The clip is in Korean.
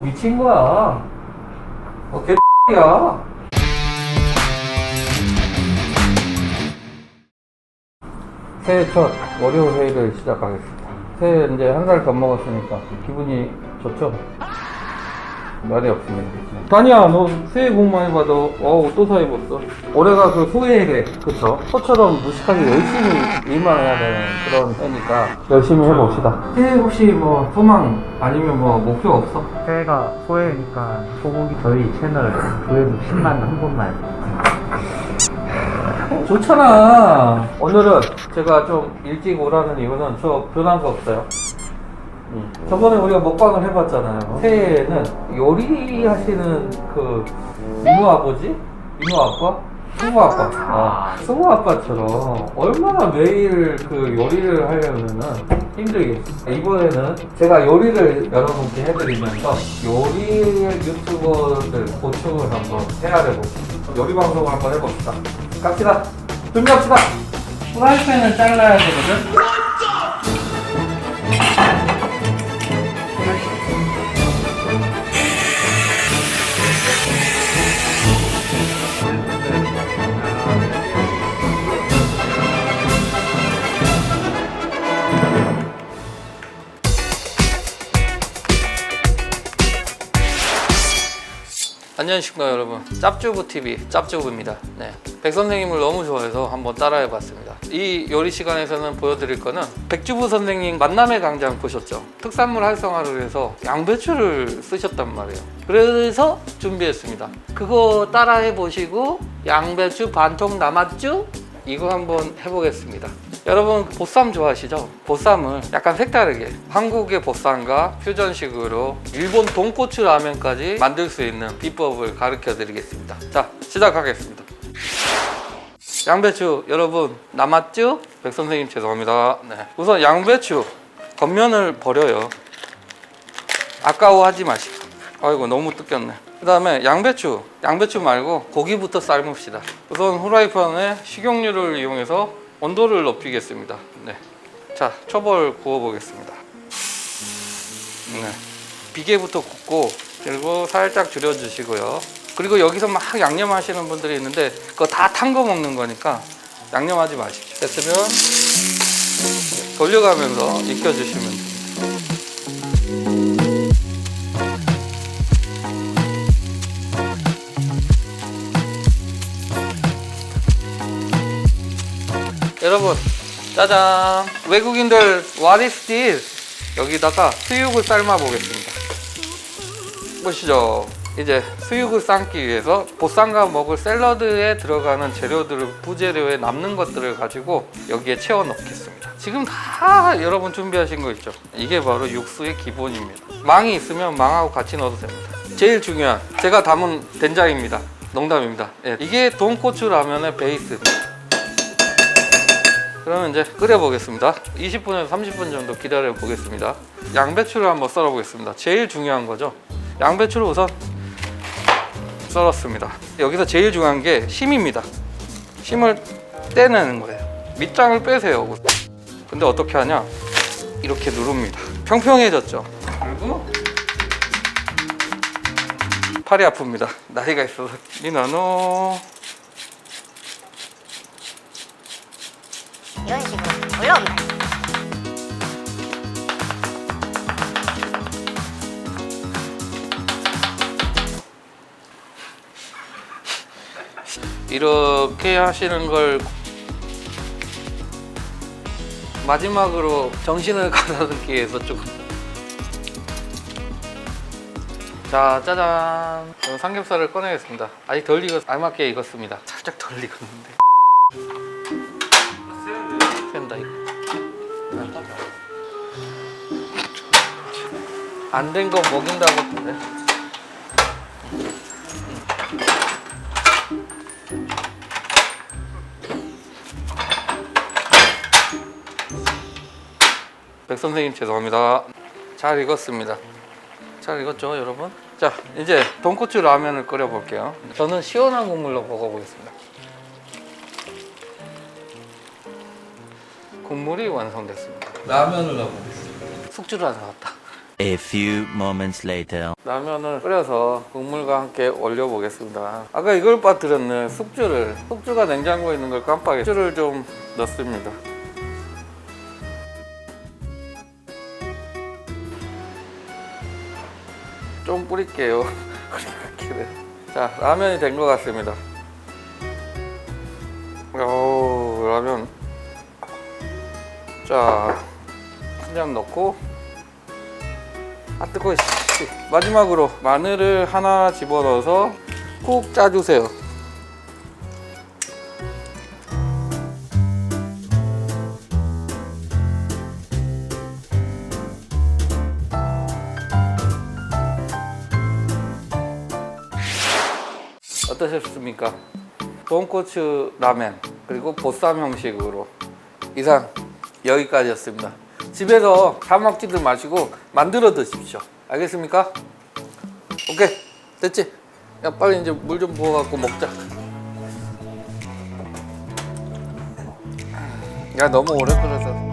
미친 거야. 어, 개야. 새해 첫 월요 회의를 시작하겠습니다. 새해 이제 한 살 더 먹었으니까 기분이 좋죠? 말이 없습니다. 다니야, 너 새해 복 많이 받아. 어우, 또 사 입었어. 올해가 그 소해해. 그쵸? 소처럼 무식하게 열심히 일만 해야 되는 그런 해니까 열심히 해봅시다. 새해 혹시 뭐 소망 아니면 뭐 목표 없어? 새해가 소해니까 소고기 저희 채널 조회수 10만 한 번만 좋잖아. 오늘은 제가 좀 일찍 오라는 이유는 저 변한 거 없어요. 음. 저번에 우리가 먹방을 해봤잖아요. 새해에는 요리하시는 그 이모 아버지, 이모 아빠, 승우 아빠, 아, 승우 아빠처럼 얼마나 매일 그 요리를 하려면은 힘들겠어. 이번에는 제가 요리를 여러분께 해드리면서 요리 유튜버들 보충을 한번 헤아려보고 요리 방송을 한번 해봅시다. 갑시다. 준비합시다. 프라이팬을 잘라야 되거든. 안녕하십니까 여러분 짭주부 TV 짭주부입니다 네. 백 선생님을 너무 좋아해서 한번 따라해 봤습니다 이 요리 시간에서는 보여드릴 거는 백주부 선생님 만남의 광장 보셨죠 특산물 활성화를 위해서 양배추를 쓰셨단 말이에요 그래서 준비했습니다 그거 따라해 보시고 양배추 반통 남았죠? 이거 한번 해보겠습니다. 여러분 보쌈 좋아하시죠? 보쌈을 약간 색다르게 한국의 보쌈과 퓨전식으로 일본 돈코츠 라면까지 만들 수 있는 비법을 가르쳐 드리겠습니다. 자 시작하겠습니다. 양배추 여러분 남았죠? 백 선생님 죄송합니다. 네. 우선 양배추 겉면을 버려요. 아까워하지 마시고. 아이고 너무 뜯겼네. 그 다음에 양배추, 양배추 말고 고기부터 삶읍시다. 우선 후라이팬에 식용유를 이용해서 온도를 높이겠습니다. 네. 자, 초벌 구워 보겠습니다. 네. 비계부터 굽고 그리고 살짝 줄여 주시고요. 그리고 여기서 막 양념 하시는 분들이 있는데 그거 다 탄 거 먹는 거니까 양념하지 마십시오. 됐으면 돌려가면서 익혀 주시면 됩니 여러분 짜잔. 외국인들 what is this? 여기다가 수육을 삶아 보겠습니다. 보시죠. 이제 수육을 삶기 위해서 보쌈과 먹을 샐러드에 들어가는 재료들을 부재료에 남는 것들을 가지고 여기에 채워 넣겠습니다. 지금 다 여러분 준비하신 거 있죠? 이게 바로 육수의 기본입니다. 망이 있으면 망하고 같이 넣어도 됩니다. 제일 중요한 제가 담은 된장입니다. 농담입니다. 예, 이게 돈코츠 라면의 베이스입니다 그러면 이제 끓여 보겠습니다. 20분에서 30분 정도 기다려 보겠습니다. 양배추를 한번 썰어 보겠습니다. 제일 중요한 거죠. 양배추를 우선 썰었습니다. 여기서 제일 중요한 게 심입니다. 심을 떼내는 거예요. 밑장을 빼세요. 근데 어떻게 하냐? 이렇게 누릅니다. 평평해졌죠. 그리고 팔이 아픕니다. 나이가 있어서 미나노 올라옵니다. 이렇게 하시는 걸 마지막으로 정신을 가다듬기 위해서 조금. 자 짜잔. 그럼 삼겹살을 꺼내겠습니다. 아직 덜 익었 알맞게 익었습니다. 살짝 덜 익었는데 안 된 거 먹인다고 그래 백 선생님 죄송합니다. 잘 익었습니다. 잘 익었죠, 여러분? 자, 이제 돈코츠 라면을 끓여 볼게요. 저는 시원한 국물로 먹어보겠습니다. 국물이 완성됐습니다. 라면을 넣어보겠습니다. 숙주를 안 사왔다. A few moments later. 라면을 끓여서 국물과 함께 올려보겠습니다. 아까 이걸 빠뜨렸네. 숙주를. 숙주가 냉장고에 있는 걸 깜빡이. 숙주를 좀 넣습니다. 좀 뿌릴게요. 자, 라면이 된 것 같습니다. 오, 라면. 자, 한 잔 넣고 아 뜨거워 씨. 마지막으로 마늘을 하나 집어넣어서 꾹 짜주세요 어떠셨습니까? 돈코츠 라멘 그리고 보쌈 형식으로 이상 여기까지였습니다. 집에서 사 먹지들 마시고 만들어 드십시오. 알겠습니까? 오케이 됐지? 야 빨리 이제 물 좀 부어갖고 먹자. 야 너무 오래 끓여서.